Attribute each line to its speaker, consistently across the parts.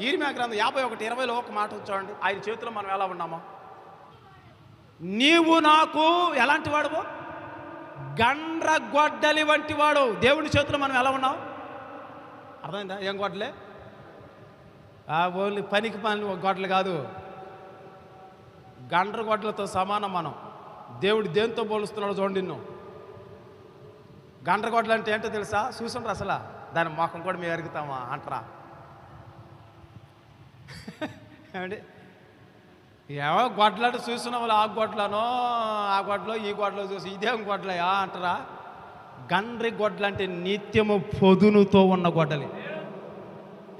Speaker 1: ఈరిమే గ్రంథం యాభై ఒకటి ఇరవైలో ఒక మాట చూడండి. ఆయన చేతిలో మనం ఎలా ఉన్నామో. నీవు నాకు ఎలాంటి వాడువు? గండ్ర గొడ్డలి వంటి వాడు. దేవుని చేతిలో మనం ఎలా ఉన్నాం? అర్థమైందా? ఏం గొడ్డలే? ఓన్లీ పనికి పని గొడ్డలు కాదు. గండ్రగొడ్డలతో సమానం మనం. దేవుడు దేంతో పోలుస్తున్నాడు చూడండి నిన్ను. గండ్రగొడ్డలు అంటే ఏంటో తెలుసా? చూసుండ్రు అసలు. దాని మొఖం కూడా మేము ఎరుగుతామా అంటరా? ఏమండి? ఏమో గొడ్లంటే చూసిన వాళ్ళు ఆ గొడ్లనో ఆ గొడ్లో ఈ గొడ్లో చూసి ఇదేం గొడ్లయా అంటారా? గండ్రి గొడ్లు అంటే నిత్యము పొదునుతో ఉన్న గొడ్డలి.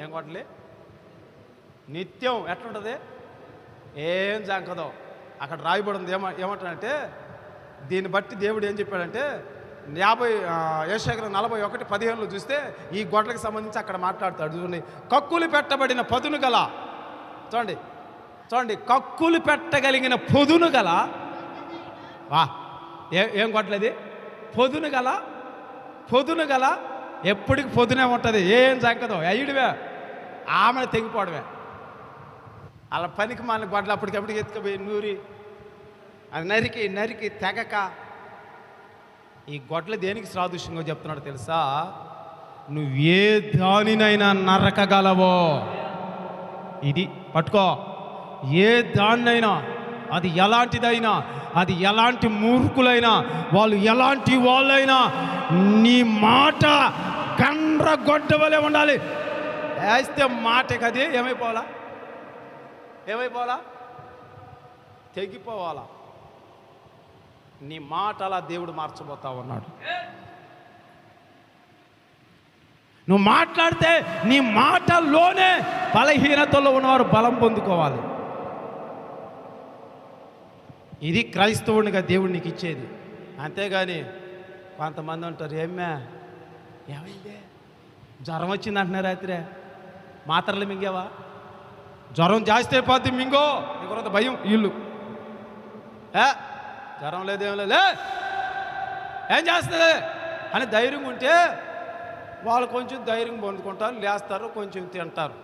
Speaker 1: ఏం గొడ్డలి నిత్యం ఎట్లుంటుంది? ఏం జంకదో. అక్కడ రాయబడింది ఏమ ఏమంటాడంటే దీన్ని బట్టి దేవుడు ఏం చెప్పాడంటే యాభై ఏషగ్రం నలభై ఒకటి పదిహేనులో చూస్తే ఈ గొడ్లకు సంబంధించి అక్కడ మాట్లాడతాడు. చూడండి కక్కులు పెట్టబడిన పదును గల చూడండి. చూడండి కక్కులు పెట్టగలిగిన పొదును గల వా ఏం కొట్టలేదు పొదును గల పొదును గల ఎప్పటికి పొదునే ఉంటుంది. ఏం సంకదో అయ్యుడివే. ఆమెను తెగిపోవడమే. అలా పనికి మన గొడ్డలు అప్పటికప్పటికి ఎత్తుకుపోయి నూరి అది నరికి నరికి తెగక ఈ గొడ్ల దేనికి సాదృశ్యంగా చెప్తున్నాడు తెలుసా? నువ్వే దానినైనా నరకగలవో. ఇది పట్టుకో. ఏ దాన్నైనా అది ఎలాంటిదైనా అది ఎలాంటి మూర్ఖులైనా వాళ్ళు ఎలాంటి వాళ్ళైనా నీ మాట కండ్ర గొడ్డవలే ఉండాలి. వేస్తే మాట కది ఏమైపోవాలా? ఏమైపోవాలా? తెగిపోవాలా? నీ మాట అలా దేవుడు మార్చబోతా ఉన్నాడు. నువ్వు మాట్లాడితే నీ మాటల్లోనే బలహీనతలో ఉన్నవారు బలం పొందుకోవాలి. ఇది క్రైస్తవునిగా దేవుడు నీకు ఇచ్చేది. అంతేగాని కొంతమంది ఉంటారు ఏమ్మే? ఏమైందే? జ్వరం వచ్చింది అంటున్నారు రాత్రే. మాత్రలు మింగేవా? జ్వరం జాస్తి అయిపోద్ది మింగో. నీకు భయం ఇల్లు ఏ? జ్వరం లేదేం లేదు. లే. ఏం చేస్తుంది అని ధైర్యం ఉంటే వాళ్ళు కొంచెం ధైర్యం పొందుకుంటారు లేస్తారు కొంచెం తింటారు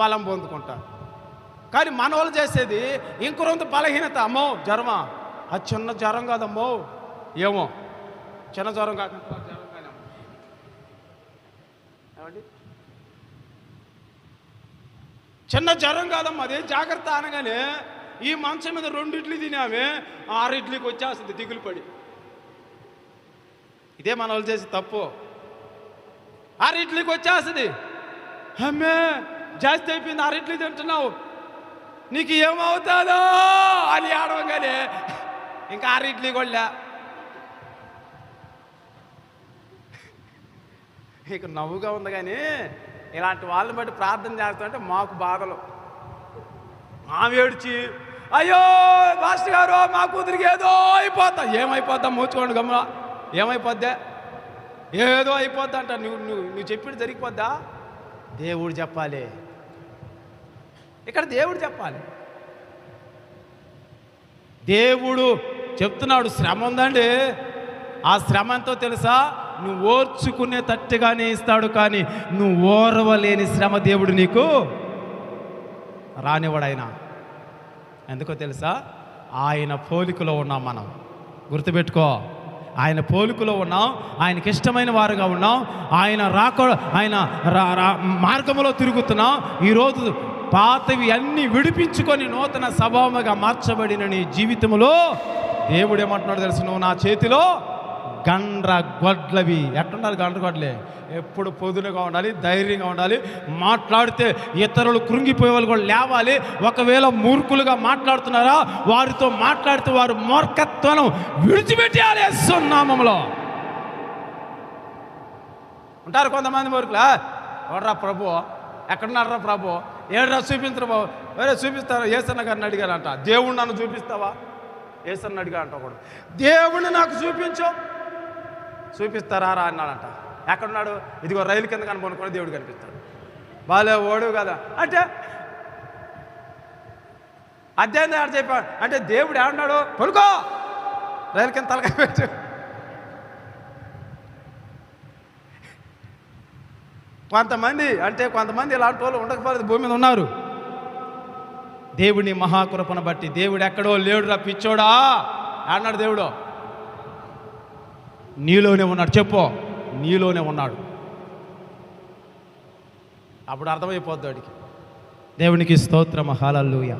Speaker 1: బలం పొందుకుంటారు. కానీ మన వాళ్ళు చేసేది ఇంకొంత బలహీనత అమ్మో జ్వరమా? అది చిన్న జ్వరం కాదమ్మో. ఏమో? చిన్న జ్వరం కాకుండా జ్వరం చిన్న జ్వరం కాదమ్మా అది జాగ్రత్త అనగానే ఈ మంచం మీద రెండు ఇడ్లీ తినామే ఆరు ఇడ్లీకి వచ్చేస్తుంది దిగులు పడి. ఇదే మన వాళ్ళు చేసి తప్పు. అరిట్లకి వచ్చేస్తుంది. అమ్మే జాస్తి అయిపోయింది అరిట్లు తింటున్నావు. నీకు ఏమవుతుందో అని ఆడవంగానే ఇంకా అరిట్లు కొళ్ళా ఇక నవ్వుగా ఉంది కానీ ఇలాంటి వాళ్ళని బట్టి ప్రార్థన చేస్తుంటే మాకు బాధలు. ఆమె ఏడ్చి అయ్యో మాస్టర్ గారు మా కూతురికి ఏదో అయిపోతా. ఏమైపోద్దా మూచుకోండి గమన ఏమైపోద్దా? ఏదో అయిపోద్దా అంట. నువ్వు నువ్వు నువ్వు చెప్పిన జరిగిపోద్దా? దేవుడు చెప్పాలి. ఇక్కడ దేవుడు చెప్పాలి. దేవుడు చెప్తున్నాడు శ్రమ ఉందండి. ఆ శ్రమ ఎంతో తెలుసా? నువ్వు ఓర్చుకునే తట్టుగానే ఇస్తాడు కానీ నువ్వు ఓర్వలేని శ్రమ దేవుడు నీకు రానివాడు ఆయన ఎందుకో తెలుసా? ఆయన పోలికలో ఉన్నాం మనం. గుర్తుపెట్టుకో. ఆయన పోలికలో ఉన్నాం ఆయనకి ఇష్టమైన వారుగా ఉన్నాం ఆయన రాక ఆయన రా- రా- మార్గంలో తిరుగుతున్నాం. ఈరోజు పాతవి అన్నీ విడిపించుకొని నూతన స్వభావముగా మార్చబడిన నీ జీవితంలో దేవుడు ఏమంటున్నాడు తెలుసు? నువ్వు నా చేతిలో గండ్ర గొడ్లవి. ఎట్లుండాలి గండ్ర గొడ్లే? ఎప్పుడు పొదునుగా ఉండాలి ధైర్యంగా ఉండాలి. మాట్లాడితే ఇతరులు కృంగిపోయే వాళ్ళు కూడా లేవాలి. ఒకవేళ మూర్ఖులుగా మాట్లాడుతున్నారా వారితో మాట్లాడితే వారు మూర్ఖత్వం విడిచిపెట్టేయాలి సున్నామంలో ఉంటారు కొంతమంది మూర్ఖులా? ఎవడరా ప్రభు? ఎక్కడున్నారా ప్రభు? ఏడరా చూపించరు బాబు. వేరే చూపిస్తారా? ఏసన్న గారిని అడిగారంట. దేవుడు నన్ను చూపిస్తావా? ఏసన్న అడిగా అంట దేవుడిని నాకు చూపించు. చూపిస్తారా రా అన్నాడంట. ఎక్కడున్నాడు? ఇదిగో రైలు కింద కనుకొని దేవుడు కనిపిస్తాడు. బాలే ఓడు కదా. అంటే అధ్యాయం ఆడ చెప్పాడు? అంటే దేవుడు ఏడున్నాడు పడుకో! రైలు కింద తలకాయ పెట్టు. కొంతమంది అంటే కొంతమంది ఇలాంటి వాళ్ళు ఉండకపోలేదు భూమి మీద ఉన్నారు. దేవుడిని మహాకృపను బట్టి దేవుడు ఎక్కడో లేడురా పిచ్చోడా. అన్నాడు దేవుడు? నీలోనే ఉన్నాడు. చెప్పు. నీలోనే ఉన్నాడు. అప్పుడు అర్థమైపోద్ది వాడికి. దేవునికి స్తోత్రం. హాలూయ